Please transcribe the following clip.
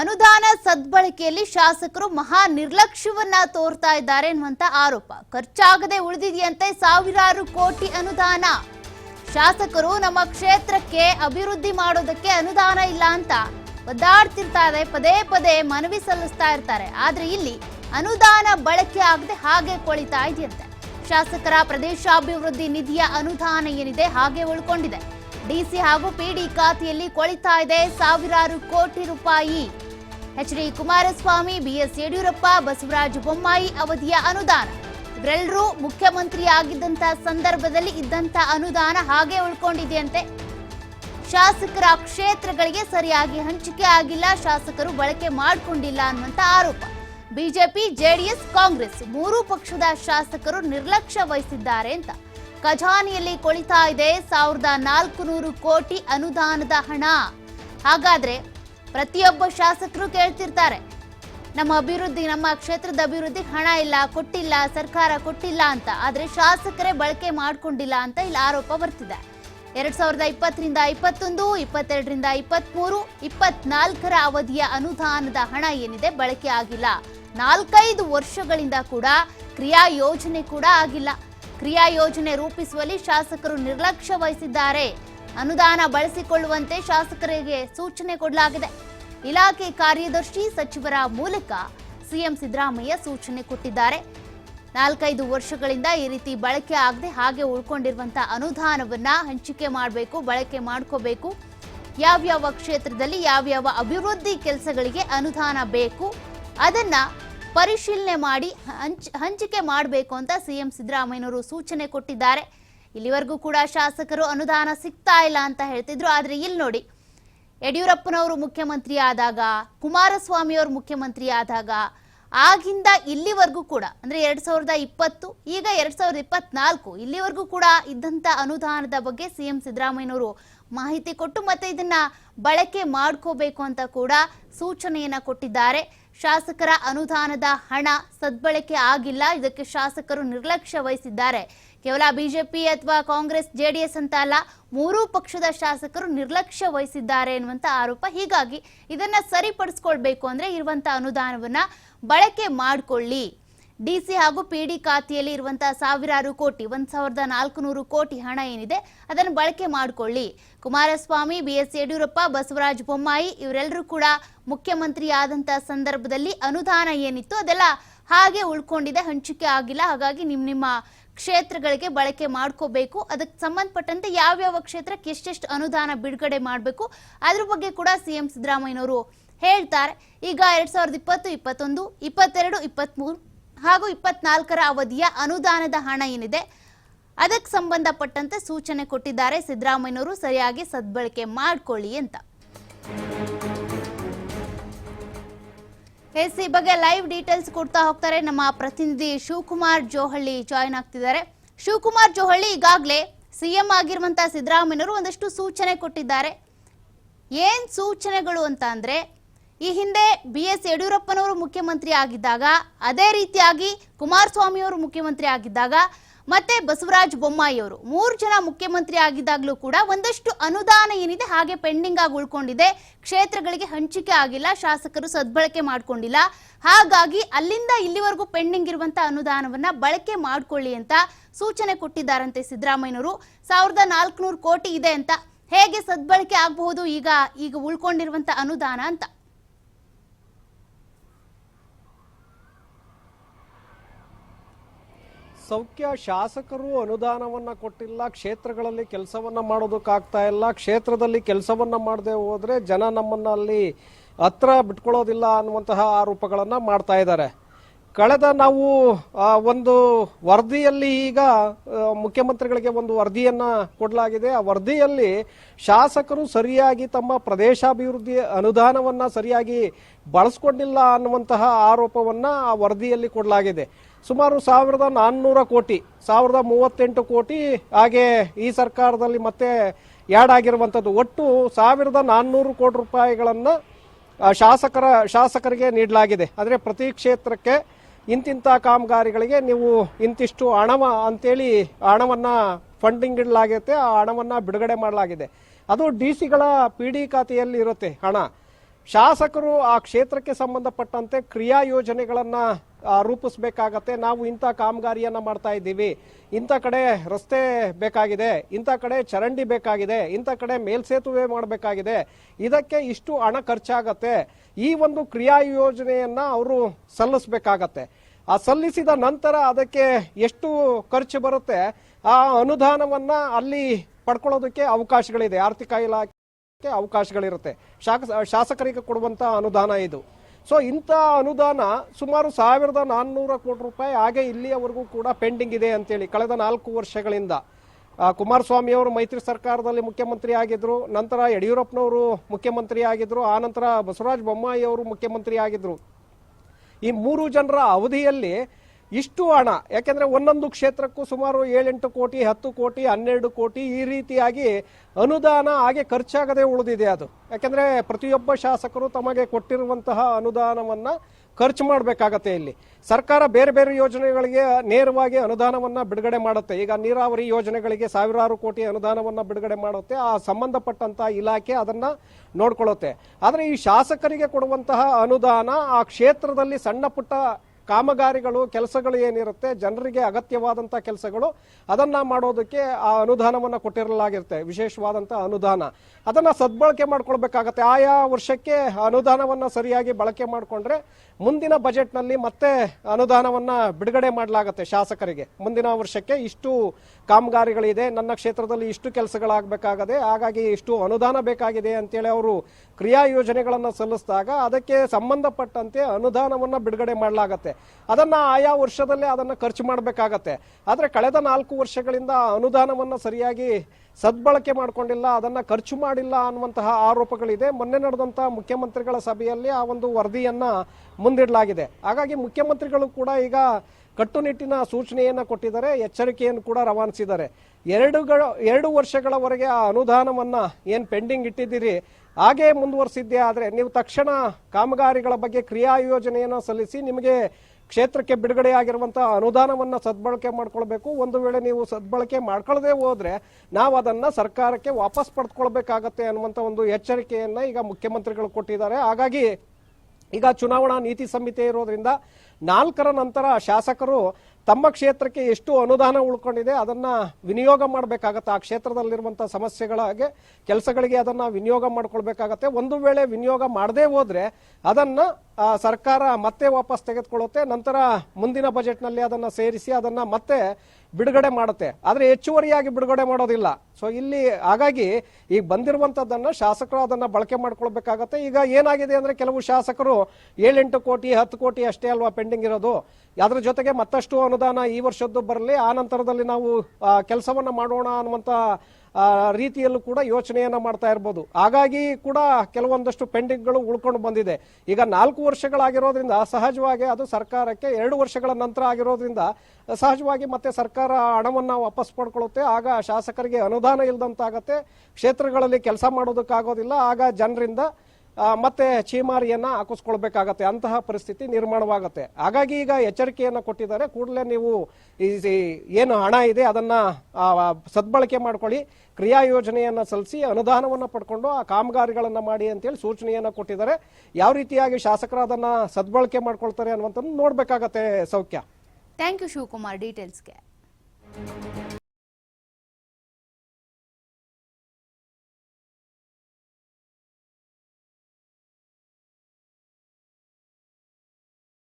ಅನುದಾನ ಸದ್ಬಳಕೆಯಲ್ಲಿ ಶಾಸಕರು ಮಹಾ ನಿರ್ಲಕ್ಷ್ಯವನ್ನ ತೋರ್ತಾ ಇದ್ದಾರೆ ಎನ್ನುವಂತ ಆರೋಪ. ಖರ್ಚಾಗದೆ ಉಳಿದಿದೆಯಂತೆ ಸಾವಿರಾರು ಕೋಟಿ ಅನುದಾನ. ಶಾಸಕರು ನಮ್ಮ ಕ್ಷೇತ್ರಕ್ಕೆ ಅಭಿವೃದ್ಧಿ ಮಾಡೋದಕ್ಕೆ ಅನುದಾನ ಇಲ್ಲ ಅಂತ ಒದ್ದಾಡ್ತಿರ್ತಾರೆ, ಪದೇ ಪದೇ ಮನವಿ ಸಲ್ಲಿಸ್ತಾ ಇರ್ತಾರೆ. ಆದ್ರೆ ಇಲ್ಲಿ ಅನುದಾನ ಬಳಕೆ ಆಗದೆ ಹಾಗೆ ಕೊಳಿತಾ ಇದೆಯಂತೆ. ಶಾಸಕರ ಪ್ರದೇಶಾಭಿವೃದ್ಧಿ ನಿಧಿಯ ಅನುದಾನ ಏನಿದೆ ಹಾಗೆ ಉಳ್ಕೊಂಡಿದೆ. ಡಿಸಿ ಹಾಗೂ ಪಿಡಿ ಖಾತೆಯಲ್ಲಿ ಕೊಳಿತಾ ಇದೆ ಸಾವಿರಾರು ಕೋಟಿ ರೂಪಾಯಿ. H D Kumaraswamy, BS Yediyurappa, Basavaraj Bommai ಅವಧಿಯ ಅನುದಾನ. ಇವರೆಲ್ಲರೂ ಮುಖ್ಯಮಂತ್ರಿ ಆಗಿದ್ದಂತಹ ಸಂದರ್ಭದಲ್ಲಿ ಇದ್ದಂತ ಅನುದಾನ ಹಾಗೆ ಉಳ್ಕೊಂಡಿದೆಯಂತೆ. ಶಾಸಕರ ಕ್ಷೇತ್ರಗಳಿಗೆ ಸರಿಯಾಗಿ ಹಂಚಿಕೆ ಆಗಿಲ್ಲ, ಶಾಸಕರು ಬಳಕೆ ಮಾಡಿಕೊಂಡಿಲ್ಲ ಅನ್ನುವಂತ ಆರೋಪ. ಬಿಜೆಪಿ, ಜೆಡಿಎಸ್, ಕಾಂಗ್ರೆಸ್ ಮೂರೂ ಪಕ್ಷದ ಶಾಸಕರು ನಿರ್ಲಕ್ಷ್ಯ ವಹಿಸಿದ್ದಾರೆ ಅಂತ. ಖಜಾನೆಯಲ್ಲಿ ಕೊಳಿತಾ ಇದೆ ಸಾವಿರದ ನಾಲ್ಕು ನೂರು ಕೋಟಿ ಅನುದಾನದ ಹಣ. ಹಾಗಾದ್ರೆ ಪ್ರತಿಯೊಬ್ಬ ಶಾಸಕರು ಕೇಳ್ತಿರ್ತಾರೆ, ನಮ್ಮ ಅಭಿವೃದ್ಧಿ, ನಮ್ಮ ಕ್ಷೇತ್ರದ ಅಭಿವೃದ್ಧಿ ಹಣ ಇಲ್ಲ, ಕೊಟ್ಟಿಲ್ಲ, ಸರ್ಕಾರ ಕೊಟ್ಟಿಲ್ಲ ಅಂತ. ಆದ್ರೆ ಶಾಸಕರೇ ಬಳಕೆ ಮಾಡಿಕೊಂಡಿಲ್ಲ ಅಂತ ಇಲ್ಲಿ ಆರೋಪ ಬರ್ತಿದೆ. ಎರಡ್ ಸಾವಿರದ ಇಪ್ಪತ್ತರಿಂದ ಇಪ್ಪತ್ತೊಂದು, ಇಪ್ಪತ್ತೆರಡರಿಂದ ಇಪ್ಪತ್ಮೂರು, ಇಪ್ಪತ್ನಾಲ್ಕರ ಅವಧಿಯ ಅನುದಾನದ ಹಣ ಏನಿದೆ ಬಳಕೆ ಆಗಿಲ್ಲ. ನಾಲ್ಕೈದು ವರ್ಷಗಳಿಂದ ಕೂಡ ಕ್ರಿಯಾ ಯೋಜನೆ ಕೂಡ ಆಗಿಲ್ಲ. ಕ್ರಿಯಾ ಯೋಜನೆ ರೂಪಿಸುವಲ್ಲಿ ಶಾಸಕರು ನಿರ್ಲಕ್ಷ್ಯ ವಹಿಸಿದ್ದಾರೆ. ಅನುದಾನ ಬಳಸಿಕೊಳ್ಳುವಂತೆ ಶಾಸಕರಿಗೆ ಸೂಚನೆ ಕೊಡಲಾಗಿದೆ. ಇಲಾಖೆ ಕಾರ್ಯದರ್ಶಿ ಸಚಿವರ ಮೂಲಕ ಸಿಎಂ ಸಿದ್ದರಾಮಯ್ಯ ಸೂಚನೆ ಕೊಟ್ಟಿದ್ದಾರೆ. ನಾಲ್ಕೈದು ವರ್ಷಗಳಿಂದ ಈ ರೀತಿ ಬಳಕೆ ಆಗದೆ ಹಾಗೆ ಉಳ್ಕೊಂಡಿರುವಂಥ ಅನುದಾನವನ್ನ ಹಂಚಿಕೆ ಮಾಡಬೇಕು, ಬಳಕೆ ಮಾಡ್ಕೋಬೇಕು. ಯಾವ್ಯಾವ ಕ್ಷೇತ್ರದಲ್ಲಿ ಯಾವ್ಯಾವ ಅಭಿವೃದ್ಧಿ ಕೆಲಸಗಳಿಗೆ ಅನುದಾನ ಬೇಕು, ಅದನ್ನ ಪರಿಶೀಲನೆ ಮಾಡಿ, ಹಂಚ್, ಹಂಚಿಕೆ ಮಾಡಬೇಕು ಅಂತ ಸಿಎಂ ಸಿದ್ದರಾಮಯ್ಯನವರು ಸೂಚನೆ ಕೊಟ್ಟಿದ್ದಾರೆ. ಇಲ್ಲಿವರೆಗೂ ಕೂಡ ಶಾಸಕರು ಅನುದಾನ ಸಿಗ್ತಾ ಇಲ್ಲ ಅಂತ ಹೇಳ್ತಿದ್ರು. ಆದರೆ ಇಲ್ಲಿ ನೋಡಿ, ಯಡಿಯೂರಪ್ಪನವರು ಮುಖ್ಯಮಂತ್ರಿ ಆದಾಗ ಕುಮಾರಸ್ವಾಮಿ ಅವರು ಮುಖ್ಯಮಂತ್ರಿ ಆದಾಗ ಆಗಿಂದ ಇಲ್ಲಿವರೆಗೂ ಕೂಡ, ಅಂದ್ರೆ ಎರಡ್ ಸಾವಿರದ ಇಪ್ಪತ್ತು, ಈಗ ಎರಡ್ ಸಾವಿರದ ಇಪ್ಪತ್ನಾಲ್ಕು, ಇಲ್ಲಿವರೆಗೂ ಕೂಡ ಇದ್ದಂತ ಅನುದಾನದ ಬಗ್ಗೆ ಸಿಎಂ ಸಿದ್ದರಾಮಯ್ಯನವರು ಮಾಹಿತಿ ಕೊಟ್ಟು ಮತ್ತೆ ಇದನ್ನ ಬಳಕೆ ಮಾಡ್ಕೋಬೇಕು ಅಂತ ಕೂಡ ಸೂಚನೆಯನ್ನ ಕೊಟ್ಟಿದ್ದಾರೆ. ಶಾಸಕರ ಅನುದಾನದ ಹಣ ಸದ್ಬಳಕೆ ಆಗಿಲ್ಲ. ಇದಕ್ಕೆ ಶಾಸಕರು ನಿರ್ಲಕ್ಷ್ಯ ವಹಿಸಿದ್ದಾರೆ. ಕೇವಲ ಬಿಜೆಪಿ ಅಥವಾ ಕಾಂಗ್ರೆಸ್, ಜೆಡಿಎಸ್ ಅಂತ ಅಲ್ಲ ಮೂರೂ ಪಕ್ಷದ ಶಾಸಕರು ನಿರ್ಲಕ್ಷ್ಯ ವಹಿಸಿದ್ದಾರೆ ಎನ್ನುವಂತ ಆರೋಪ. ಹೀಗಾಗಿ ಇದನ್ನ ಸರಿಪಡಿಸ್ಕೊಳ್ಬೇಕು ಅಂದ್ರೆ ಇರುವಂತ ಅನುದಾನವನ್ನ ಬಳಕೆ ಮಾಡಿಕೊಳ್ಳಿ. ಡಿಸಿ ಹಾಗೂ ಪಿಡಿ ಖಾತೆಯಲ್ಲಿ ಇರುವಂತಹ ಸಾವಿರಾರು ಕೋಟಿ, ಒಂದ್ ಸಾವಿರದ ನಾಲ್ಕು ಕೋಟಿ ಹಣ ಏನಿದೆ ಅದನ್ನು ಬಳಕೆ ಮಾಡಿಕೊಳ್ಳಿ. ಕುಮಾರಸ್ವಾಮಿ ಬಿ ಎಸ್ ಯಡಿಯೂರಪ್ಪ, ಬಸವರಾಜ ಬೊಮ್ಮಾಯಿ ಇವರೆಲ್ಲರೂ ಕೂಡ ಮುಖ್ಯಮಂತ್ರಿ ಆದಂತ ಸಂದರ್ಭದಲ್ಲಿ ಅನುದಾನ ಏನಿತ್ತು ಅದೆಲ್ಲ ಹಾಗೆ ಉಳ್ಕೊಂಡಿದೆ, ಹಂಚಿಕೆ ಆಗಿಲ್ಲ. ಹಾಗಾಗಿ ನಿಮ್ ನಿಮ್ಮ ಕ್ಷೇತ್ರಗಳಿಗೆ ಬಳಕೆ ಮಾಡ್ಕೋಬೇಕು. ಅದಕ್ಕೆ ಸಂಬಂಧಪಟ್ಟಂತೆ ಯಾವ್ಯಾವ ಕ್ಷೇತ್ರಕ್ಕೆ ಎಷ್ಟೆಷ್ಟು ಅನುದಾನ ಬಿಡುಗಡೆ ಮಾಡಬೇಕು, ಅದ್ರ ಬಗ್ಗೆ ಕೂಡ ಸಿಎಂ ಸಿದ್ದರಾಮಯ್ಯನವರು ಹೇಳ್ತಾರೆ. ಈಗ ಎರಡ್ ಸಾವಿರದ ಇಪ್ಪತ್ತು, ಇಪ್ಪತ್ತೊಂದು, ಇಪ್ಪತ್ತೆರಡು ಇಪ್ಪತ್ಮೂರು ಹಾಗೂ ಇಪ್ಪತ್ನಾಲ್ಕರ ಅವಧಿಯ ಅನುದಾನದ ಹಣ ಏನಿದೆ, ಅದಕ್ಕೆ ಸಂಬಂಧಪಟ್ಟಂತೆ ಸೂಚನೆ ಕೊಟ್ಟಿದ್ದಾರೆ. ಸಿದ್ದರಾಮಯ್ಯನವರು ಸರಿಯಾಗಿ ಸದ್ಬಳಕೆ ಮಾಡಿಕೊಳ್ಳಿ ಅಂತ. ಎಸ್, ಈ ಬಗ್ಗೆ ಲೈವ್ ಡೀಟೇಲ್ಸ್ ಕೊಡ್ತಾ ಹೋಗ್ತಾರೆ ನಮ್ಮ ಪ್ರತಿನಿಧಿ ಶಿವಕುಮಾರ್ ಜೋಹಳ್ಳಿ ಜಾಯ್ನ್ ಆಗ್ತಿದ್ದಾರೆ. ಶಿವಕುಮಾರ್ ಜೋಹಳ್ಳಿ, ಈಗಾಗಲೇ ಸಿಎಂ ಆಗಿರುವಂತಹ ಸಿದ್ದರಾಮಯ್ಯನವರು ಒಂದಷ್ಟು ಸೂಚನೆ ಕೊಟ್ಟಿದ್ದಾರೆ. ಏನ್ ಸೂಚನೆಗಳು ಅಂತ ಅಂದ್ರೆ ಈ ಹಿಂದೆ ಬಿ ಎಸ್ ಯಡಿಯೂರಪ್ಪನವರು ಮುಖ್ಯಮಂತ್ರಿ ಆಗಿದ್ದಾಗ, ಅದೇ ರೀತಿಯಾಗಿ ಕುಮಾರಸ್ವಾಮಿಯವರು ಮುಖ್ಯಮಂತ್ರಿ ಆಗಿದ್ದಾಗ, ಮತ್ತೆ ಬಸವರಾಜ ಬೊಮ್ಮಾಯಿ ಅವರು ಮೂರು ಜನ ಮುಖ್ಯಮಂತ್ರಿ ಆಗಿದ್ದಾಗಲೂ ಕೂಡ ಒಂದಷ್ಟು ಅನುದಾನ ಏನಿದೆ ಹಾಗೆ ಪೆಂಡಿಂಗ್ ಆಗಿ ಉಳ್ಕೊಂಡಿದೆ. ಕ್ಷೇತ್ರಗಳಿಗೆ ಹಂಚಿಕೆ ಆಗಿಲ್ಲ, ಶಾಸಕರು ಸದ್ಬಳಕೆ ಮಾಡಿಕೊಂಡಿಲ್ಲ. ಹಾಗಾಗಿ ಅಲ್ಲಿಂದ ಇಲ್ಲಿವರೆಗೂ ಪೆಂಡಿಂಗ್ ಇರುವಂತಹ ಅನುದಾನವನ್ನ ಬಳಕೆ ಮಾಡಿಕೊಳ್ಳಿ ಅಂತ ಸೂಚನೆ ಕೊಟ್ಟಿದ್ದಾರಂತೆ ಸಿದ್ದರಾಮಯ್ಯನವರು. ಸಾವಿರದ ನಾಲ್ಕುನೂರು ಕೋಟಿ ಇದೆ ಅಂತ ಹೇಗೆ ಸದ್ಬಳಕೆ ಆಗಬಹುದು ಈಗ ಈಗ ಉಳ್ಕೊಂಡಿರುವಂತಹ ಅನುದಾನ ಅಂತ. ಸೌಖ್ಯ ಶಾಸಕರು ಅನುದಾನವನ್ನ ಕೊಟ್ಟಿಲ್ಲ, ಕ್ಷೇತ್ರಗಳಲ್ಲಿ ಕೆಲಸವನ್ನ ಮಾಡೋದಕ್ಕಾಗ್ತಾ ಇಲ್ಲ, ಕ್ಷೇತ್ರದಲ್ಲಿ ಕೆಲಸವನ್ನ ಮಾಡದೆ ಹೋದ್ರೆ ಜನ ನಮ್ಮನ್ನ ಅಲ್ಲಿ ಹತ್ರ ಬಿಟ್ಕೊಳ್ಳೋದಿಲ್ಲ ಅನ್ನುವಂತಹ ಆರೋಪಗಳನ್ನ ಮಾಡ್ತಾ ಇದ್ದಾರೆ. ಕಳೆದ ನಾವು ಒಂದು ವರದಿಯಲ್ಲಿ ಈಗ ಮುಖ್ಯಮಂತ್ರಿಗಳಿಗೆ ಒಂದು ವರದಿಯನ್ನ ಕೊಡಲಾಗಿದೆ. ಆ ವರದಿಯಲ್ಲಿ ಶಾಸಕರು ಸರಿಯಾಗಿ ತಮ್ಮ ಪ್ರದೇಶಾಭಿವೃದ್ಧಿ ಅನುದಾನವನ್ನ ಸರಿಯಾಗಿ ಬಳಸ್ಕೊಂಡಿಲ್ಲ ಅನ್ನುವಂತಹ ಆರೋಪವನ್ನ ಆ ವರದಿಯಲ್ಲಿ ಕೊಡಲಾಗಿದೆ. ಸುಮಾರು ಸಾವಿರದ ನಾನ್ನೂರ ಕೋಟಿ, ಸಾವಿರದ ಮೂವತ್ತೆಂಟು ಕೋಟಿ ಹಾಗೆ ಈ ಸರ್ಕಾರದಲ್ಲಿ ಮತ್ತೆ ಯಾಡ್ ಆಗಿರುವಂಥದ್ದು ಒಟ್ಟು ಸಾವಿರದ ನಾನ್ನೂರು ಕೋಟಿ ರೂಪಾಯಿಗಳನ್ನು ಶಾಸಕರ, ಶಾಸಕರಿಗೆ ನೀಡಲಾಗಿದೆ. ಆದರೆ ಪ್ರತಿ ಕ್ಷೇತ್ರಕ್ಕೆ ಇಂತಿಂಥ ಕಾಮಗಾರಿಗಳಿಗೆ ನೀವು ಇಂತಿಷ್ಟು ಹಣವ ಅಂತೇಳಿ ಹಣವನ್ನ ಫಂಡಿಂಗ್ ಇಡಲಾಗುತ್ತೆ ಆ ಹಣವನ್ನ ಬಿಡುಗಡೆ ಮಾಡಲಾಗಿದೆ. ಅದು ಡಿ ಸಿಗಳ ಪಿ ಡಿ ಖಾತೆಯಲ್ಲಿ ಇರುತ್ತೆ ಹಣ. ಶಾಸಕರು ಆ ಕ್ಷೇತ್ರಕ್ಕೆ ಸಂಬಂಧಪಟ್ಟಂತೆ ಕ್ರಿಯಾ ಯೋಜನೆಗಳನ್ನ ರೂಪಿಸಬೇಕಾಗತ್ತೆ. ನಾವು ಇಂಥ ಕಾಮಗಾರಿಯನ್ನು ಮಾಡ್ತಾ ಇದ್ದೀವಿ. ಇಂಥ ಕಡೆ ರಸ್ತೆ ಬೇಕಾಗಿದೆ. ಇಂಥ ಕಡೆ ಚರಂಡಿ ಬೇಕಾಗಿದೆ. ಇಂಥ ಕಡೆ ಮೇಲ್ಸೇತುವೆ ಮಾಡಬೇಕಾಗಿದೆ. ಇದಕ್ಕೆ ಇಷ್ಟು ಹಣ ಖರ್ಚಾಗತ್ತೆ. ಈ ಒಂದು ಕ್ರಿಯಾ ಯೋಜನೆಯನ್ನ ಅವರು ಸಲ್ಲಿಸಬೇಕಾಗತ್ತೆ. ಆ ಸಲ್ಲಿಸಿದ ನಂತರ ಅದಕ್ಕೆ ಎಷ್ಟು ಖರ್ಚು ಬರುತ್ತೆ? ಆ ಅನುದಾನವನ್ನ ಅಲ್ಲಿ ಪಡ್ಕೊಳ್ಳೋದಕ್ಕೆ ಅವಕಾಶಗಳಿದೆ. ಆರ್ಥಿಕ ಇಲಾಖೆ ಅವಕಾಶಗಳಿರುತ್ತೆ. ಶಾಸ ಶಾಸಕರಿಗೆ ಕೊಡುವಂಥ ಅನುದಾನ ಇದು. ಸೊ ಇಂಥ ಅನುದಾನ ಸುಮಾರು ಸಾವಿರದ ನಾನ್ನೂರ ಕೋಟಿ ರೂಪಾಯಿ ಹಾಗೆ ಇಲ್ಲಿಯವರೆಗೂ ಕೂಡ ಪೆಂಡಿಂಗ್ ಇದೆ ಅಂತೇಳಿ ಕಳೆದ ನಾಲ್ಕು ವರ್ಷಗಳಿಂದ. ಕುಮಾರಸ್ವಾಮಿ ಅವರು ಮೈತ್ರಿ ಸರ್ಕಾರದಲ್ಲಿ ಮುಖ್ಯಮಂತ್ರಿ ಆಗಿದ್ರು, ನಂತರ ಯಡಿಯೂರಪ್ಪನವರು ಮುಖ್ಯಮಂತ್ರಿ ಆಗಿದ್ರು, ಆ ನಂತರ ಬಸವರಾಜ ಬೊಮ್ಮಾಯಿ ಅವರು ಮುಖ್ಯಮಂತ್ರಿ ಆಗಿದ್ರು. ಈ ಮೂರು ಜನರ ಅವಧಿಯಲ್ಲಿ ಇಷ್ಟು ಹಣ. ಯಾಕೆಂದ್ರೆ ಒಂದೊಂದು ಕ್ಷೇತ್ರಕ್ಕೂ ಸುಮಾರು ಏಳೆಂಟು ಕೋಟಿ, ಹತ್ತು ಕೋಟಿ, ಹನ್ನೆರಡು ಕೋಟಿ ಈ ರೀತಿಯಾಗಿ ಅನುದಾನ ಹಾಗೆ ಖರ್ಚಾಗದೆ ಉಳಿದಿದೆ ಅದು. ಯಾಕೆಂದ್ರೆ ಪ್ರತಿಯೊಬ್ಬ ಶಾಸಕರು ತಮಗೆ ಕೊಟ್ಟಿರುವಂತಹ ಅನುದಾನವನ್ನ ಖರ್ಚು ಮಾಡಬೇಕಾಗತ್ತೆ ಇಲ್ಲಿ. ಸರ್ಕಾರ ಬೇರೆ ಬೇರೆ ಯೋಜನೆಗಳಿಗೆ ನೇರವಾಗಿ ಅನುದಾನವನ್ನ ಬಿಡುಗಡೆ ಮಾಡುತ್ತೆ. ಈಗ ನೀರಾವರಿ ಯೋಜನೆಗಳಿಗೆ ಸಾವಿರಾರು ಕೋಟಿ ಅನುದಾನವನ್ನ ಬಿಡುಗಡೆ ಮಾಡುತ್ತೆ. ಆ ಸಂಬಂಧಪಟ್ಟಂತಹ ಇಲಾಖೆ ಅದನ್ನ ನೋಡ್ಕೊಳ್ಳುತ್ತೆ. ಆದರೆ ಈ ಶಾಸಕರಿಗೆ ಕೊಡುವಂತಹ ಅನುದಾನ ಆ ಕ್ಷೇತ್ರದಲ್ಲಿ ಸಣ್ಣ ಪುಟ್ಟ ಕಾಮಗಾರಿಗಳು, ಕೆಲಸಗಳು ಏನಿರುತ್ತೆ, ಜನರಿಗೆ ಅಗತ್ಯವಾದಂಥ ಕೆಲಸಗಳು, ಅದನ್ನು ಮಾಡೋದಕ್ಕೆ ಆ ಅನುದಾನವನ್ನು ಕೊಟ್ಟಿರಲಾಗಿರುತ್ತೆ ವಿಶೇಷವಾದಂಥ ಅನುದಾನ. ಅದನ್ನು ಸದ್ಬಳಕೆ ಮಾಡ್ಕೊಳ್ಬೇಕಾಗತ್ತೆ. ಆಯಾ ವರ್ಷಕ್ಕೆ ಅನುದಾನವನ್ನು ಸರಿಯಾಗಿ ಬಳಕೆ ಮಾಡಿಕೊಂಡ್ರೆ ಮುಂದಿನ ಬಜೆಟ್ನಲ್ಲಿ ಮತ್ತೆ ಅನುದಾನವನ್ನು ಬಿಡುಗಡೆ ಮಾಡಲಾಗುತ್ತೆ ಶಾಸಕರಿಗೆ. ಮುಂದಿನ ವರ್ಷಕ್ಕೆ ಇಷ್ಟು ಕಾಮಗಾರಿಗಳಿದೆ, ನನ್ನ ಕ್ಷೇತ್ರದಲ್ಲಿ ಇಷ್ಟು ಕೆಲಸಗಳಾಗಬೇಕಾಗದೆ, ಹಾಗಾಗಿ ಇಷ್ಟು ಅನುದಾನ ಬೇಕಾಗಿದೆ ಅಂತೇಳಿ ಅವರು ಕ್ರಿಯಾ ಯೋಜನೆಗಳನ್ನು ಸಲ್ಲಿಸಿದಾಗ ಅದಕ್ಕೆ ಸಂಬಂಧಪಟ್ಟಂತೆ ಅನುದಾನವನ್ನು ಬಿಡುಗಡೆ ಮಾಡಲಾಗತ್ತೆ. ಅದನ್ನ ಆಯಾ ವರ್ಷದಲ್ಲೇ ಅದನ್ನ ಖರ್ಚು ಮಾಡಬೇಕಾಗತ್ತೆ. ಆದ್ರೆ ಕಳೆದ ನಾಲ್ಕು ವರ್ಷಗಳಿಂದ ಅನುದಾನವನ್ನ ಸರಿಯಾಗಿ ಸದ್ಬಳಕೆ ಮಾಡಿಕೊಂಡಿಲ್ಲ, ಅದನ್ನ ಖರ್ಚು ಮಾಡಿಲ್ಲ ಅನ್ನುವಂತಹ ಆರೋಪಗಳಿದೆ. ಮೊನ್ನೆ ನಡೆದಂತಹ ಮುಖ್ಯಮಂತ್ರಿಗಳ ಸಭೆಯಲ್ಲಿ ಆ ಒಂದು ವರದಿಯನ್ನ ಮುಂದಿಡಲಾಗಿದೆ. ಹಾಗಾಗಿ ಮುಖ್ಯಮಂತ್ರಿಗಳು ಕೂಡ ಈಗ ಕಟ್ಟುನಿಟ್ಟಿನ ಸೂಚನೆಯನ್ನ ಕೊಟ್ಟಿದ್ದಾರೆ, ಎಚ್ಚರಿಕೆಯನ್ನು ಕೂಡ ರವಾನಿಸಿದ್ದಾರೆ. ಎರಡು ಎರಡು ವರ್ಷಗಳವರೆಗೆ ಆ ಅನುದಾನವನ್ನ ಏನ್ ಪೆಂಡಿಂಗ್ ಇಟ್ಟಿದ್ದೀರಿ ಹಾಗೆ ಮುಂದುವರಿಸಿದ್ದೆ, ಆದರೆ ನೀವು ತಕ್ಷಣ ಕಾಮಗಾರಿಗಳ ಬಗ್ಗೆ ಕ್ರಿಯಾ ಯೋಜನೆಯನ್ನು ಸಲ್ಲಿಸಿ ನಿಮಗೆ ಕ್ಷೇತ್ರಕ್ಕೆ ಬಿಡುಗಡೆಯಾಗಿರುವಂತಹ ಅನುದಾನವನ್ನು ಸದ್ಬಳಕೆ ಮಾಡ್ಕೊಳ್ಬೇಕು. ಒಂದು ವೇಳೆ ನೀವು ಸದ್ಬಳಕೆ ಮಾಡ್ಕೊಳ್ಳದೆ ಹೋದ್ರೆ ನಾವು ಅದನ್ನ ಸರ್ಕಾರಕ್ಕೆ ವಾಪಸ್ ಪಡೆದುಕೊಳ್ಬೇಕಾಗತ್ತೆ ಅನ್ನುವಂತ ಒಂದು ಎಚ್ಚರಿಕೆಯನ್ನು ಈಗ ಮುಖ್ಯಮಂತ್ರಿಗಳು ಕೊಟ್ಟಿದ್ದಾರೆ. ಹಾಗಾಗಿ ಈಗ ಚುನಾವಣಾ ನೀತಿ ಸಂಹಿತೆ ಇರೋದ್ರಿಂದ ನಾಲ್ಕರ ನಂತರ ಶಾಸಕರು ತಮ್ಮ ಕ್ಷೇತ್ರಕ್ಕೆ ಎಷ್ಟು ಅನುದಾನ ಉಳ್ಕೊಂಡಿದೆ ಅದನ್ನ ವಿನಿಯೋಗ ಮಾಡಬೇಕಾಗತ್ತೆ. ಆ ಕ್ಷೇತ್ರದಲ್ಲಿರುವಂತಹ ಸಮಸ್ಯೆಗಳಿಗೆ ಕೆಲಸಗಳಿಗೆ ಅದನ್ನ ವಿನಿಯೋಗ ಮಾಡ್ಕೊಳ್ಬೇಕಾಗತ್ತೆ. ಒಂದು ವೇಳೆ ವಿನಿಯೋಗ ಮಾಡದೇ ಹೋದ್ರೆ ಅದನ್ನ ಸರ್ಕಾರ ಮತ್ತೆ ವಾಪಸ್ ತೆಗೆದುಕೊಳ್ಳುತ್ತೆ. ನಂತರ ಮುಂದಿನ ಬಜೆಟ್ನಲ್ಲಿ ಅದನ್ನ ಸೇರಿಸಿ ಅದನ್ನ ಮತ್ತೆ ಬಿಡುಗಡೆ ಮಾಡುತ್ತೆ. ಆದ್ರೆ ಹೆಚ್ಚುವರಿಯಾಗಿ ಬಿಡುಗಡೆ ಮಾಡೋದಿಲ್ಲ. ಸೊ ಇಲ್ಲಿ ಹಾಗಾಗಿ ಈಗ ಬಂದಿರುವಂತದ್ದನ್ನ ಶಾಸಕರು ಅದನ್ನ ಬಳಕೆ ಮಾಡ್ಕೊಳ್ಬೇಕಾಗತ್ತೆ. ಈಗ ಏನಾಗಿದೆ ಅಂದ್ರೆ ಕೆಲವು ಶಾಸಕರು ಏಳೆಂಟು ಕೋಟಿ, ಹತ್ತು ಕೋಟಿ ಅಷ್ಟೇ ಅಲ್ವಾ ಪೆಂಡಿಂಗ್ ಇರೋದು. ಅದ್ರ ಜೊತೆಗೆ ಮತ್ತಷ್ಟು ಅನುದಾನ ಈ ವರ್ಷದ್ದು ಬರಲಿ, ಆ ನಂತರದಲ್ಲಿ ನಾವು ಕೆಲಸವನ್ನ ಮಾಡೋಣ ಅನ್ನುವಂತ ರೀತಿಯಲ್ಲೂ ಕೂಡ ಯೋಚನೆಯನ್ನ ಮಾಡ್ತಾ ಇರ್ಬೋದು. ಹಾಗಾಗಿ ಕೂಡ ಕೆಲವೊಂದಷ್ಟು ಪೆಂಡಿಂಗ್ಗಳು ಉಳ್ಕೊಂಡು ಬಂದಿದೆ. ಈಗ ನಾಲ್ಕು ವರ್ಷಗಳಾಗಿರೋದ್ರಿಂದ ಸಹಜವಾಗಿ ಅದು ಸರ್ಕಾರಕ್ಕೆ ಎರಡು ವರ್ಷಗಳ ನಂತರ ಆಗಿರೋದ್ರಿಂದ ಸಹಜವಾಗಿ ಮತ್ತೆ ಸರ್ಕಾರ ಹಣವನ್ನು ವಾಪಸ್ ಪಡ್ಕೊಳ್ಳುತ್ತೆ. ಆಗ ಶಾಸಕರಿಗೆ ಅನುದಾನ ಇಲ್ಲದಂತಾಗತ್ತೆ ಕ್ಷೇತ್ರಗಳಲ್ಲಿ ಕೆಲಸ ಮಾಡೋದಕ್ಕಾಗೋದಿಲ್ಲ. ಆಗ ಜನರಿಂದ ಮತ್ತೆ ಚೀಮಾರಿಯನ್ನ ಹಾಕಿಸ್ಕೊಳ್ಬೇಕಾಗತ್ತೆ. ಅಂತಹ ಪರಿಸ್ಥಿತಿ ನಿರ್ಮಾಣವಾಗುತ್ತೆ. ಹಾಗಾಗಿ ಈಗ ಎಚ್ಚರಿಕೆಯನ್ನ ಕೊಟ್ಟಿದ್ದಾರೆ. ಕೂಡಲೇ ನೀವು ಈ ಏನು ಹಣ ಇದೆ ಅದನ್ನ ಸದ್ಬಳಕೆ ಮಾಡ್ಕೊಳ್ಳಿ. ಕ್ರಿಯಾ ಯೋಜನೆಯನ್ನ ಸಲ್ಲಿಸಿ ಅನುದಾನವನ್ನ ಪಡ್ಕೊಂಡು ಆ ಕಾಮಗಾರಿಗಳನ್ನ ಮಾಡಿ ಅಂತೇಳಿ ಸೂಚನೆಯನ್ನ ಕೊಟ್ಟಿದ್ದಾರೆ. ಯಾವ ರೀತಿಯಾಗಿ ಶಾಸಕರು ಅದನ್ನ ಸದ್ಬಳಕೆ ಮಾಡ್ಕೊಳ್ತಾರೆ ಅನ್ನುವಂಥದ್ದು ನೋಡ್ಬೇಕಾಗತ್ತೆ ಸೌಖ್ಯ. Thank you Shivakumar. ಡೀಟೇಲ್ಸ್ಗೆ